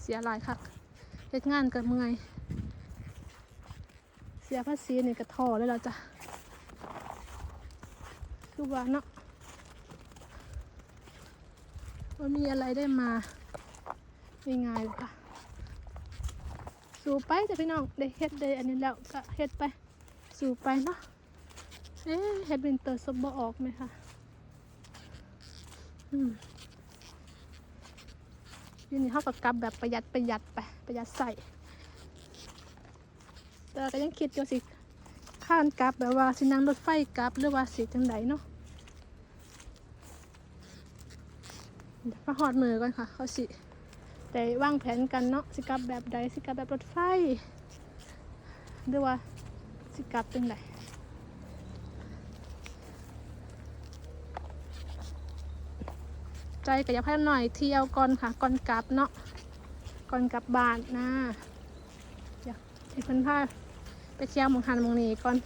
เสียหลายคักเฮ็ดงานก็เมื่อยเสียภาษีนี่ก็ท่อเลยเราจะคือว่าเนาะว่ามีอะไรได้มาง่ายๆเลยค่ะสู่ไปจะพี่น้องได้เฮ็ดได้อันนี้แล้วก็เฮ็ดไป สู่ไปเนาะเอ๊ะเฮ็ดเป็นเตอร์ซบบออกไหมคะอืม ยูนี่เขาก็กลับแบบประหยัดประหยัดไปประหยัดใส่แต่ก็ยังคิดอยู่สิข้านกลับแบบว่าสินั่งรถไฟกลับหรือว่าสิจังไดเนาะเดี๋ยวมาหอดมือก่อนค่ะเขาสิได้วางแผนกันเนาะสิกลับแบบใดสิกลับแบบรถไฟหรือว่าสิกลับจังได ใจก็อยากให้หน่อยเที่ยวก่อนค่ะก่อนกลับเนาะก่อนกลับบ้านนะอยากให้เพิ่นพาไปเที่ยวมองหันมองนี้ก่อน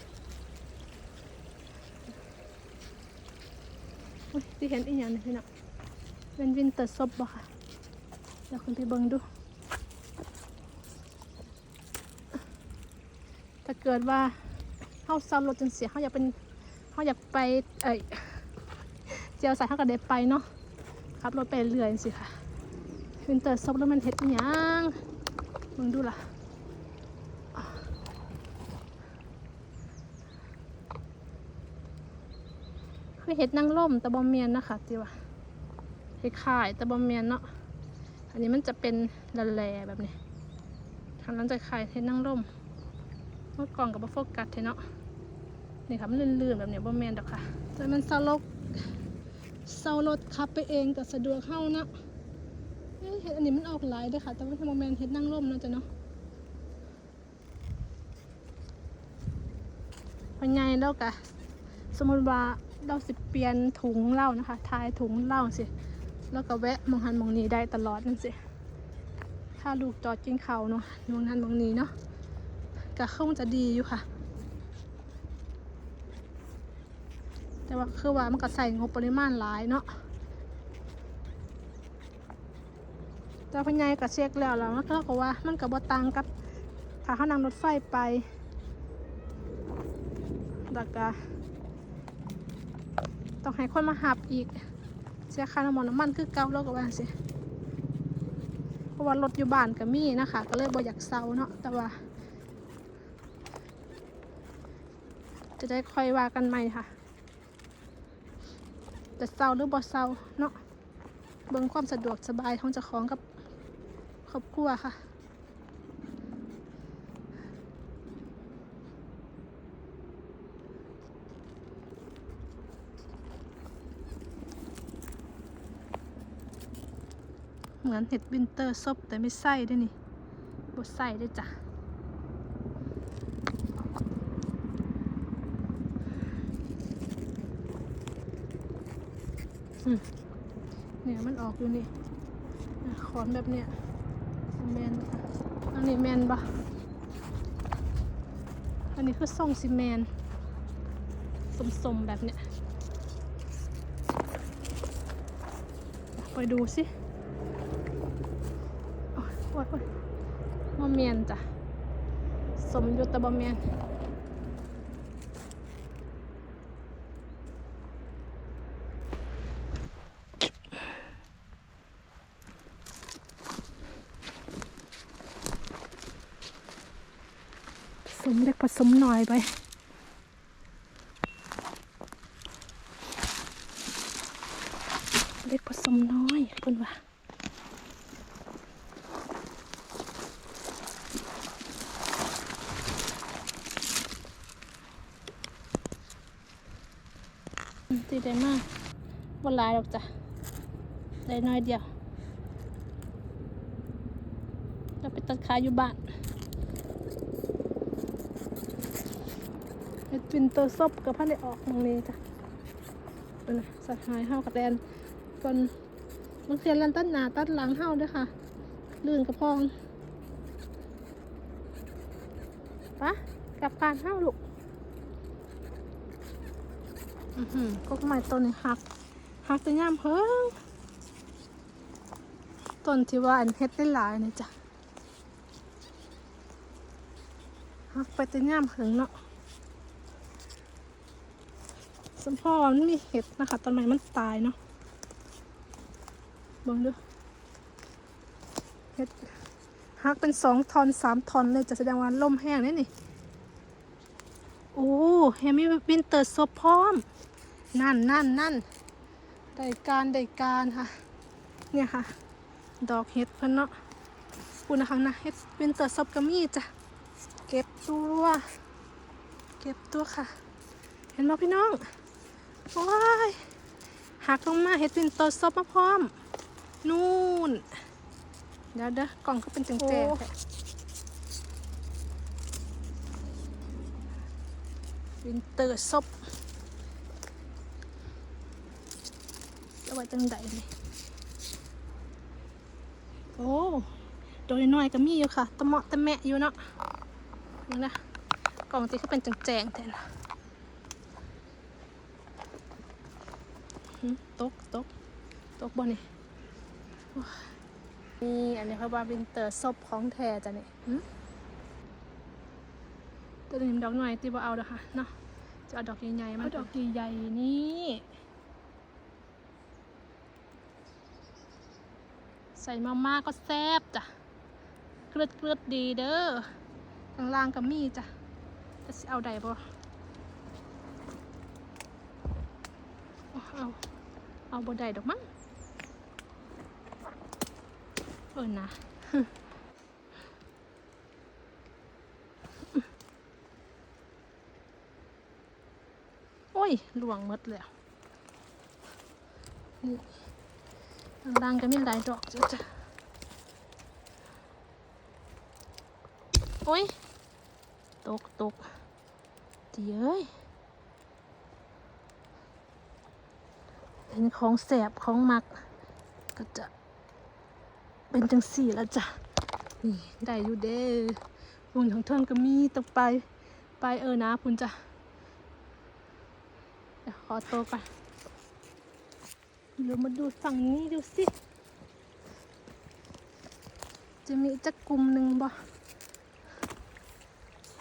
อุ๊ยที่เห็นอีกอย่างหนึงพี่น้องเป็นวินเตอร์ซบบ่ค่ะเดี๋ยวคุณไปเบิ่งดู ถ้าเกิดว่าเฮาซ้ำรถจนเสียเฮาอยากเป็นเฮาอยากไปเอ้ยเจียวสายเฮาก็ได้ไปเนาะ ขับรถไปเรื่อยจังสิค่ะวินเตอร์ซบแล้วมันเฮ็ดยังเบิ่งดูล่ะคือเฮ็ดนั่งร่มต่บ่เมียนนะคะติว่าคล้ายต่บ่เมียนเนาะอันนี้มันจะเป็นละแลแบบนี้ทางนั้นจะคล้ายเทนนั่งร่มเมื่อก่อนกับโฟกัสเทเนาะนี่ค่ะมันลื่นๆแบบนี้ยบ่แมนดอกค่ะแต่มันเซาลก เซารถขับไปเองก็สะดวกเข้านะเห็ดอันนี้มันออกหลายเด้วยค่ะ แต่ว่าทำโมเมนเห็ดนั่งร่มนะจ้ะเนาะพอไงแล้วกะสมมติว่าเราสิเปลี่ยนถุงเหล้านะคะ ทายถุงเหล้าสิ แล้วก็แวะมองหันมองนี้ได้ตลอดนั่นสิ ถ้าลูกจอดกินเขาเนาะมองหันมองนี้เนาะก็คงจะดีอยู่ค่ะ แต่ว่าคือว่ามันก็ใส่งบปริมาณหลายเนาะแต่พญายก็เช็คแล้วแล้วมันก็บอกว่ามันก็บ่ต่างกับถ้าเขานั่งรถไฟไปแล้วก็ต้องให้คนมาหับอีก เสียค่าน้ำมันน้ำมันคือเก่าแล้วก็ว่าสิเพราะว่ารถอยู่บ้านก็มีนะคะ ก็เลยบ่อยากเซาเนาะแต่ว่า จะได้ค่อยว่ากันใหม่ค่ะ จะเซาหรือบ่เซาเนาะเบิ่งความสะดวกสบายของเจ้าของกับครอบครัวค่ะเหมือนเห็ดวินเตอร์ซบแต่ไม่ใส่ด้วยนี่บดใส่ด้วยจ้ะ เนี่ยมันออกอยู่นี่ขอนแบบเนี้ยแมนค่ะอันนี้แมนปะอันนี้คือทรงซีแมนสมๆแบบเนี้ยไปดูสิโอ้ยโอ้ยโอ้ยบ่เมียนจ้ะสมยุตแต่บ่เมียน มเล็กผสมหน่อยไปเล็กผสมน้อยคุณว่าตีได้มากบนลายหรอกจ้ะได้น้อยเดียว จะไปตัดขาอยู่บ้าน เฮ็ดวินตอร์ซบกับพันได้ออกตรงนี้จ้ะเป็นะสัตว์หายเฮากระแดนก่อนมันเสียลันตัดหนาตัดหลังเฮาด้วยค่ะ ลื่นกระพองปะกลับการเฮาลูกอือหือกกไม้ต้นนี้หักหักแต่ย่ามเพิ่งต้นที่ว่าอันเฮ็ดได้หลายนี่จ้ะหักไปแต่ย่ามถึงเนาะ สมพ่อมันมีเห็ดนะคะต้นไม้มันตายเนาะบิ่งดูเห็ดหักเป็นสองทอนสามทอนเลยจะแสดงว่าล่มแห้งนี่นี่ โอ้แฮมมี่วินเตอร์ซบพร้อม นั่นนั่นนั่นได้การได้การค่ะ เนี่ยค่ะ ดอกเห็ดเพิ่นเนาะคุณนะคะนะเห็ดวินเตอร์ซบก็มีจ้ะ เก็บตัว เก็บตัวค่ะ เห็นไหมพี่น้อง ว้ายหักลงมาเห็ดวินเตอร์ซบมาพร้อม นู่น เดี๋ยวเด้อกล่องก็เป็นแจงๆแท้วินเตอร์ซบจะไว้จังใดนี่โอ้โดยน้อยๆก็มีอยู่ค่ะตะเหมาะตะแมะอยู่เนาะนี่นะกล่องที่เขาเป็นแจงๆแทน ตกตกตกบ่นี่โอ้ยนี่อันนี้เขาว่าวินเตอร์ซบของแท้จ้ะนี่หึตัวนี้ดอกหน่อยที่บ่เอาเด้อค่ะเนาะจะเอาดอกใหญ่ๆมาดอกใหญ่ๆนี่ใส่มาม่าก็แซ่บจ้ะเกลือดเกลือดดีเด้อข้างล่างก็มีจ้ะจะสิเอาใดบ่ เอา เอาบ่ได้ดอกมั้งเออนะโอ้ยหลวงมดแล้วนี่ข้างล่างก็มีหลายดอกจ้ะจ้ะโอ้ย ตกตกจีเอ้ย เห็นของแสบของมัก ก็จะเป็นจังสี่แล้วจ้ะ นี่ได้อยู่เด้อมุนของเทิงก็มีตกไป ไปเออนะคุณจ้ะเดี๋ยวขอตัวไปเดี๋ยวมาดูฝั่งนี้ดูสิ จะมีจักกลุ่มหนึ่งบ่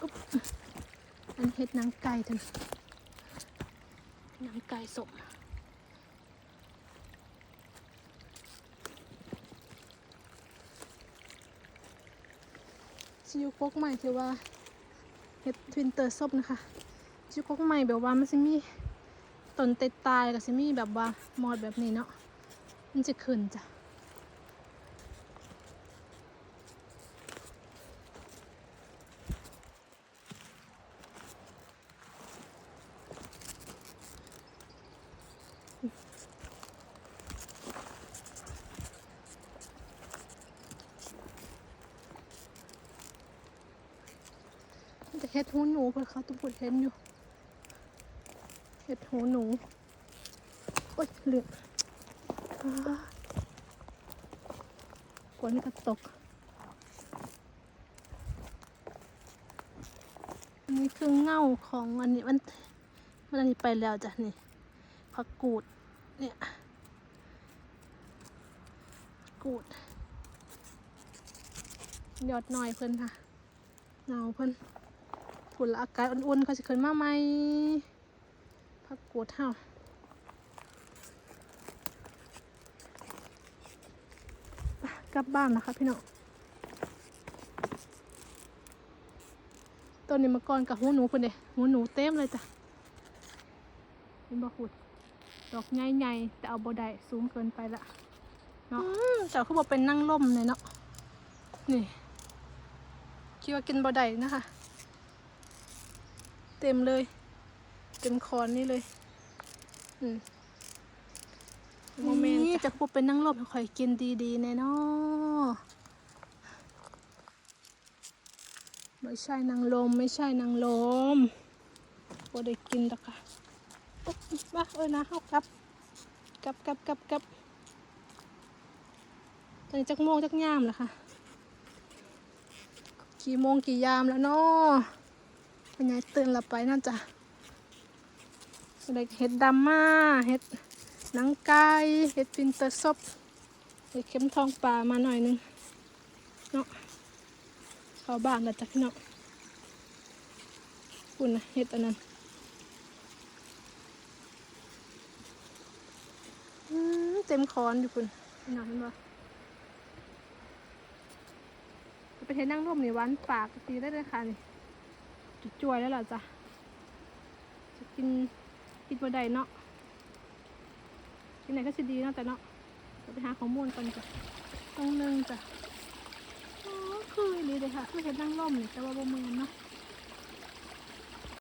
อุ๊บอันเห็ดนังไก่ทันหนังไก่สม ชิวกกใหม่คือว่าเฮ็ดทวินเตอร์ซบนะคะชิวกกใหม่แบบว่ามันจะมีต้นเตยตายกับซิมีแบบว่ามอดแบบนี้เนาะมันจะขึ้นจ้ะ จะเฮ็ดหูหนูเพื่อเขาตุบุดเห็นอยู่เห็ดหูหนูโอ๊ยเหลือฝนก็ตก อันนี้คือเง่าของอันนี้มันมันอันนี้ไปแล้วจ้ะนี่ผักกูดเนี่ยกกูดยอดหน่อยเพิ่นค่ะเงาเพิ่น ฝุ่นละอากาศอุ่นๆเขาจะขึ้นมาไหมผักกูดเฮาไปกลับบ้านนะคะพี่น้องต้นนี้มาก่อนกับหูหนูคนเดียหูหนูเต็มเลยจ้ะเห็นบ่ขุดดอกใหญ่ๆแต่เอาบ่ได้สูงเกินไปละเนาะแต่เขาบอกเป็นนั่งล่มเลยเนาะนี่คิดว่ากินบ่ได้นะคะ เต็มเลย เต็มคอนนี่เลยอืมโมเมนต์นี่จะพูดเป็นนั่งรบคอยกินดีๆแน่นอไม่ใช่นางลมไม่ใช่นางลมโบได้กินหรอกค่ะบมาเอ้ยนะเฮากับกับกับกับกับตอนนี้จักโมงจักยามแล้วค่ะ กี่โมงกี่ยามแล้วเนาะ เป็นไงตื่นหลับไปน่าจะอะไรเห็ดดำมาเห็ดหนังไก่เห็ดปินเตอร์ซบเห็ดเข็มทองปลามาหน่อยนึงเนาะเข้าบ้านแล้วจ้ะพี่เนาะคุณนะเห็ดอันนั้นเต็มคอนอยู่คุณพี่น้องเห็นบ่ไปเห็นนั่งร่มนี่วันปากตีได้เลยค่ะนี่ จุดจวยแล้วเหรอจ้ะจะกินกินบะไดเนาะกินไหนก็สิดีเนาะแต่เนาะจะไปหาข้อมูลก่อนจ้ะตรงนึงจ้ะอ๋อคือดีเลยค่ะคือเห็นนั่งร่มนี่แต่ว่าบ่แมนเนาะ